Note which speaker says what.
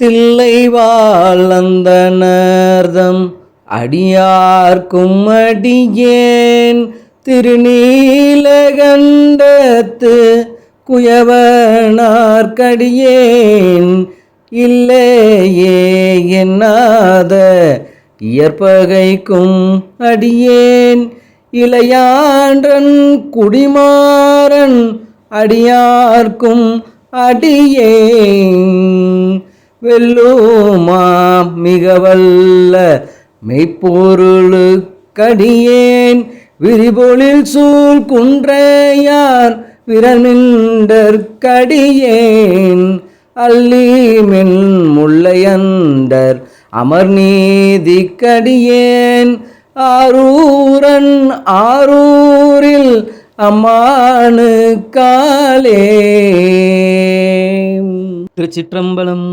Speaker 1: தில்லை வாழந்தனர்தம் அடியார்க்கும் அடியேன் திருநீலகண்டத்து குயவனார்க்கடியேன் இல்லையே என்னாத இயற்பகைக்கும் அடியேன் இளையான்றன் குடிமாறன் அடியார்க்கும் அடியேன் வெல்லுமாம் மிகவல்ல மெய்ப்பொருளுக்கடியேன் விரிபொழில் சூழ் குன்றையார் விரமின்றற்கடியேன் அல்லிமென் முள்ளையண்டர் அமர் நீதிக்கடியேன் ஆரூரன் ஆரூரில் அம்மானு காலே திருச்சிற்றம்பலம்